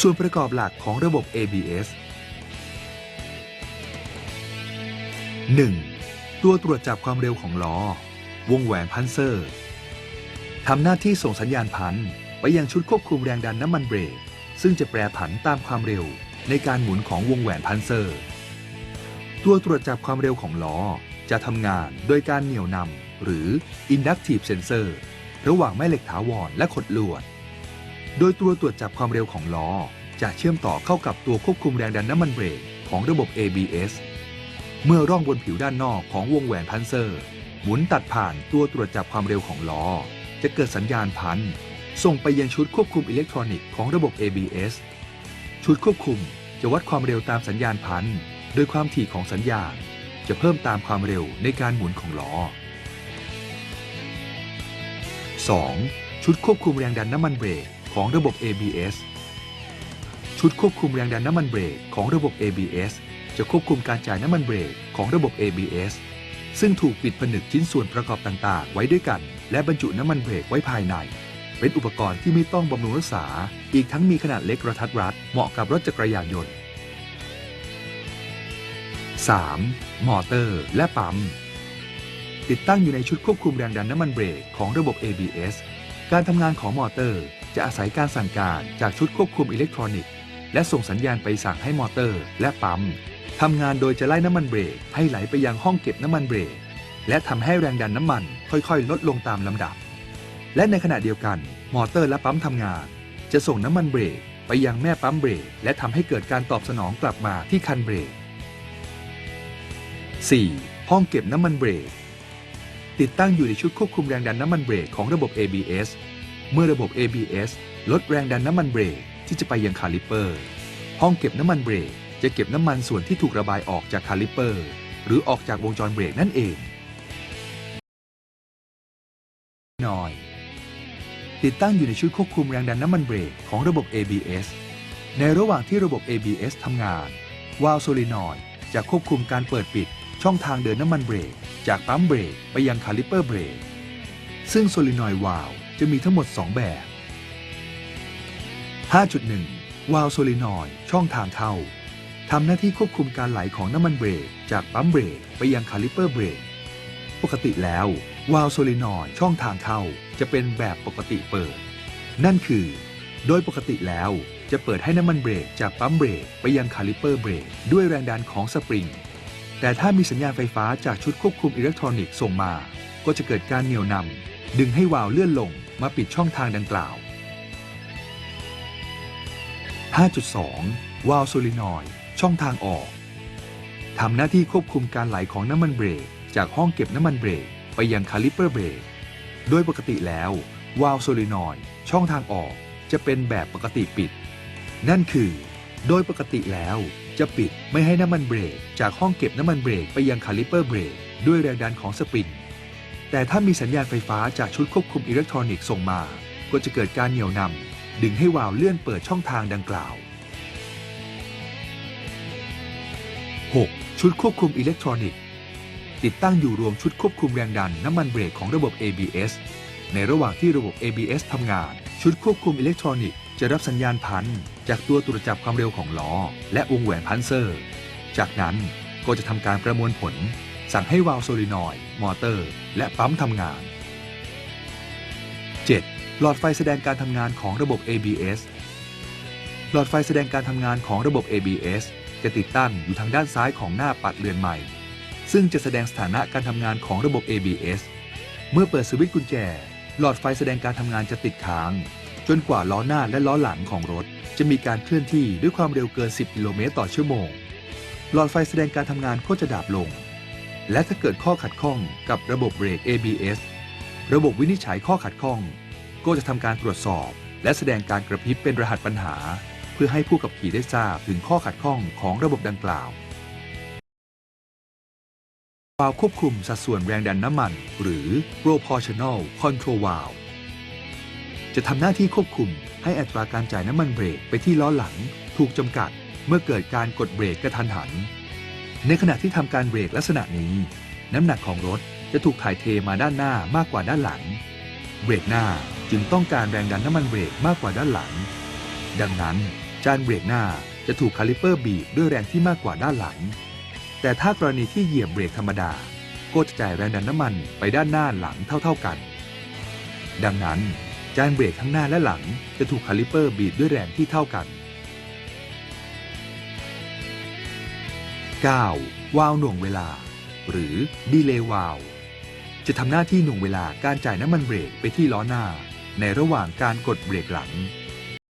ส่วนประกอบหลักของระบบ ABS 1. ตัวตรวจจับความเร็วของล้อ วงแหวนพันเซอร์ทำหน้าที่ส่งสัญญาณพันไปยังชุดควบคุมแรงดันน้ำมันเบรก ซึ่งจะแปรผันตามความเร็วในการหมุนของวงแหวนพันเซอร์ ตัวตรวจจับความเร็วของล้อจะทำงานโดยการเหนี่ยวนำหรือ inductive sensor ระหว่างแม่เหล็กถาวรและขดลวด โดยตัวตรวจจับความเร็วของล้อ จะเชื่อมต่อเข้ากับตัวควบคุมแรงดันน้ำมันเบรกของระบบ ABS เมื่อร่องบนผิวด้านนอกของวงแหวนพันเซอร์ หมุนตัดผ่านตัวตรวจจับความเร็วของล้อ จะเกิดสัญญาณพัน ส่งไปยังชุดควบคุมอิเล็กทรอนิกส์ของระบบ ABS ชุดควบคุมจะวัดความเร็วตามสัญญาณพัน โดยความถี่ของสัญญาณ จะเพิ่มตามความเร็วในการหมุนของล้อ 2. ชุดควบคุมแรงดันน้ำมันเบรก ของระบบ ABS ชุดควบคุมแรงดันน้ำมันเบรกของระบบ ABS จะควบคุมการจ่ายน้ำมันเบรกของระบบ ABS ซึ่งถูกปิดผนึกชิ้นส่วนประกอบต่าง ๆ ไว้ด้วยกัน และบรรจุน้ำมันเบรกไว้ภายใน เป็นอุปกรณ์ที่ไม่ต้องบำรุงรักษา อีกทั้งมีขนาดเล็กกระทัดรัดเหมาะกับรถจักรยานยนต์ 3. มอเตอร์และปั๊ม ติดตั้งอยู่ในชุดควบคุมแรงดันน้ำมันเบรกของระบบ ABS การทำงานของมอเตอร์ จะอาศัยการสั่งการจากชุดควบคุมอิเล็กทรอนิกส์ และส่งสัญญาณไปสั่งให้มอเตอร์ และปั๊มทำงานโดยจะไล่น้ำมันเบรกให้ไหลไปยังห้องเก็บน้ำมันเบรกและทำให้แรงดันน้ำมันค่อยๆ ลดลงตามลำดับ และในขณะเดียวกัน มอเตอร์และปั๊มทำงาน จะส่งน้ำมันเบรกไปยังแม่ปั๊มเบรกและทำให้เกิดการตอบสนองกลับมาที่คันเบรก 4. ห้องเก็บน้ำมันเบรก ติดตั้งอยู่ในชุดควบคุมแรงดันน้ำมันเบรกของระบบ ABS เมื่อระบบ ABS ลดแรงดันน้ำมันเบรกที่จะไปยังคาลิเปอร์ ห้องเก็บน้ำมันเบรกจะเก็บน้ำมันส่วนที่ถูกระบายออกจากคาลิเปอร์ หรือออกจากวงจรเบรกนั่นเองนอย ติดตั้งอยู่ในชุดควบคุมแรงดันน้ำมันเบรกของระบบ ABS ในระหว่างที่ระบบ ABS ทำงาน วาล์วโซลินอยด์จะควบคุมการเปิดปิดช่องทางเดินน้ำมันเบรก จากปั๊มเบรกไปยังคาลิเปอร์เบรก ซึ่งโซลินอยด์วาล์ว จะมีทั้งหมด 2 แบบ 5.1 วาล์วโซลินอยด์ช่องทางเข้าทำหน้าที่ควบคุมการไหลของน้ำมันเบรก จากปั๊มเบรกไปยังคาลิเปอร์เบรก ปกติแล้ว วาล์วโซลินอยด์ช่องทางเข้าจะเป็นแบบปกติเปิด นั่นคือ โดยปกติแล้วจะเปิดให้น้ำมันเบรกจากปั๊มเบรกไปยังคาลิเปอร์เบรกด้วยแรงดันของสปริง แต่ถ้ามีสัญญาณไฟฟ้าจากชุดควบคุมอิเล็กทรอนิกส์ส่งมา ก็จะเกิดการเหนี่ยวนำ ดึงให้วาล์วเลื่อนลงมาปิดช่องทางดังกล่าว 5.2 วาล์วโซลินอยด์ช่องทางออกทำหน้าที่ควบคุมการไหลของน้ำมันเบรก จากห้องเก็บน้ำมันเบรก ไปยังคาลิปเปอร์เบรก โดยปกติแล้ว วาล์วโซลินอยด์ช่องทางออกจะเป็นแบบปกติปิด นั่นคือ โดยปกติแล้วจะปิดไม่ให้น้ำมันเบรก จากห้องเก็บน้ำมันเบรกไปยังคาลิปเปอร์เบรก ด้วยแรงดันของสปริง แต่ถ้ามีสัญญาณไฟฟ้าจากชุดควบคุมอิเล็กทรอนิกส์ส่งมา ก็จะเกิดการเหนี่ยวนำดึงให้วาล์วเลื่อนเปิดช่องทางดังกล่าว 6. ชุดควบคุมอิเล็กทรอนิกส์ ติดตั้งอยู่รวมชุดควบคุมแรงดันน้ำมันเบรกของระบบ ABS ในระหว่างที่ระบบ ABS ทำงาน ชุดควบคุมอิเล็กทรอนิกส์จะรับสัญญาณพัน จากตัวตรวจจับความเร็วของล้อ และวงแหวนพันเซอร์ จากนั้นก็จะทำการประมวลผล สั่งให้วาล์วโซลินอยด์มอเตอร์ และปั๊มทำงาน 7. หลอดไฟแสดงการทำงานของระบบ ABS หลอดไฟแสดงการทำงานของระบบ ABS จะติดตั้งอยู่ทางด้านซ้ายของหน้าปัดเรือนใหม่ ซึ่งจะแสดงสถานะการทำงานของระบบ ABS เมื่อเปิดสวิตช์กุญแจ หลอดไฟแสดงการทำงานจะติดค้าง จนกว่าล้อหน้าและล้อหลังของรถ จะมีการเคลื่อนที่ด้วยความเร็วเกิน 10 กิโลเมตรต่อชั่วโมง หลอดไฟแสดงการทำงานก็จะดับลง และถ้าเกิดข้อขัดข้องกับระบบเบรก ABS ระบบวินิจฉัยข้อขัดข้อง ก็จะทำการตรวจสอบ และแสดงการกระพริบเป็นรหัสปัญหา เพื่อให้ผู้ขับขี่ได้ทราบถึงข้อขัดข้องของระบบดังกล่าววาล์วควบคุมสัดส่วนแรงดันน้ำมัน หรือ proportional control valve จะทำหน้าที่ควบคุมให้อัตราการจ่ายน้ำมันเบรกไปที่ล้อหลัง ถูกจำกัดเมื่อเกิดการกดเบรกกระทันหัน ในขณะที่ทำการเบรกลักษณะนี้ น้ำหนักของรถจะถูกถ่ายเทมาด้านหน้ามากกว่าด้านหลัง เบรกหน้าจึงต้องการแรงดันน้ำมันเบรกมากกว่าด้านหลัง ดังนั้นจานเบรกหน้าจะถูกคาลิเปอร์บีบด้วยแรงที่มากกว่าด้านหลัง แต่ถ้ากรณีที่เหยียบเบรกธรรมดา ก็จะจ่ายแรงดันน้ำมันไปด้านหน้าหลังเท่า ๆกัน ดังนั้นจานเบรกทั้งหน้าและหลังจะถูกคาลิเปอร์บีบด้วยแรงที่เท่ากัน 9. วาล์วหน่วงเวลา หรือดีเลย์วาวจะทำหน้าที่หน่วงเวลาการจ่ายน้ำมันเบรกไปที่ล้อหน้า ในระหว่างการกดเบรกหลัง